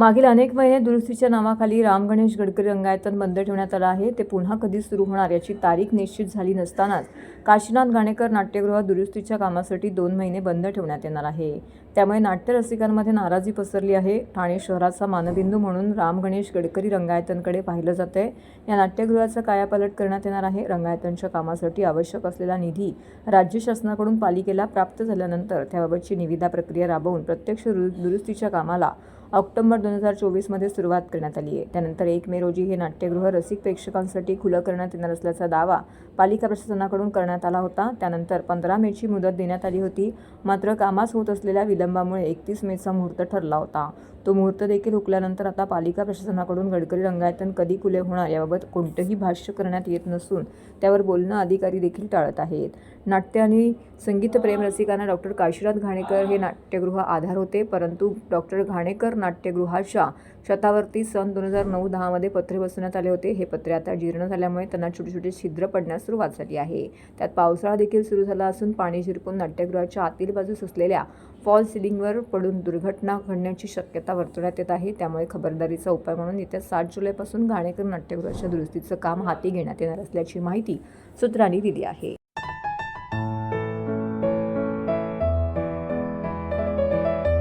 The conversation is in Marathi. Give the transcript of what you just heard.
मागील अनेक महिने दुरुस्तीच्या नावाखाली राम गणेश गडकरी रंगायतन बंद ठेवण्यात आलं आहे. ते पुन्हा कधी सुरू होणार याची तारीख निश्चित झाली नसतानाच काशीनाथ घाणेकर नाट्यगृहात दुरुस्तीच्या कामासाठी दोन महिने बंद ठेवण्यात येणार आहे. त्यामुळे नाट्य रसिकांमध्ये नाराजी पसरली आहे. ठाणे शहराचा मानबिंदू म्हणून राम गणेश गडकरी रंगायतनकडे पाहिलं जातंय. या नाट्यगृहाचा कायापालट करण्यात येणार आहे. रंगायतनच्या कामासाठी आवश्यक असलेला निधी राज्य शासनाकडून पालिकेला प्राप्त झाल्यानंतर त्याबाबतची निविदा प्रक्रिया राबवून प्रत्यक्ष रु- दुरुस्तीच्या कामाला ऑक्टोबर दोन हजार चोवीसमध्ये सुरुवात करण्यात आली आहे. त्यानंतर एक मे रोजी हे नाट्यगृह रसिक प्रेक्षकांसाठी खुलं करण्यात येणार असल्याचा दावा पालिका प्रशासनाकडून करण्यात आला होता. त्यानंतर पंधरा मेची मुदत देण्यात आली होती. मात्र कामास होत असलेल्या विलंबामुळे एकतीस मेचा मुहूर्त ठरला होता. तो मुहूर्त देखील हुकल्यानंतर आता पालिका प्रशासनाकडून गडकरी रंगायतन कधी खुले होणार याबाबत कोणतंही भाष्य करण्यात येत नसून त्यावर बोलणं अधिकारी देखील टाळत आहेत. नाट्य आणि संगीतप्रेम रसिकांना डॉक्टर काशीनाथ घाणेकर हे नाट्यगृह आधार होते. परंतु डॉक्टर घाणेकर नाट्यगृहाच्या शतावरती सन दोन हजार नऊ दहामध्ये पत्रे बसवण्यात आले होते. हे पत्रे आता जीर्ण झाल्यामुळे त्यांना छोटे छोटे छिद्र पडण्यास सुरुवात झाली आहे. त्यात पावसाळा देखील सुरू झाला असून पाणी शिरपून नाट्यगृहाच्या आतील बाजूस असलेल्या फॉल सिलिंगवर पडून दुर्घटना घडण्याची शक्यता वर्तवण्यात येत आहे. त्यामुळे खबरदारीचा उपाय म्हणून येत्या सात जुलैपासून घाणेकर नाट्यगृहाच्या दुरुस्तीचं काम हाती घेण्यात येणार असल्याची माहिती सूत्रांनी दिली आहे.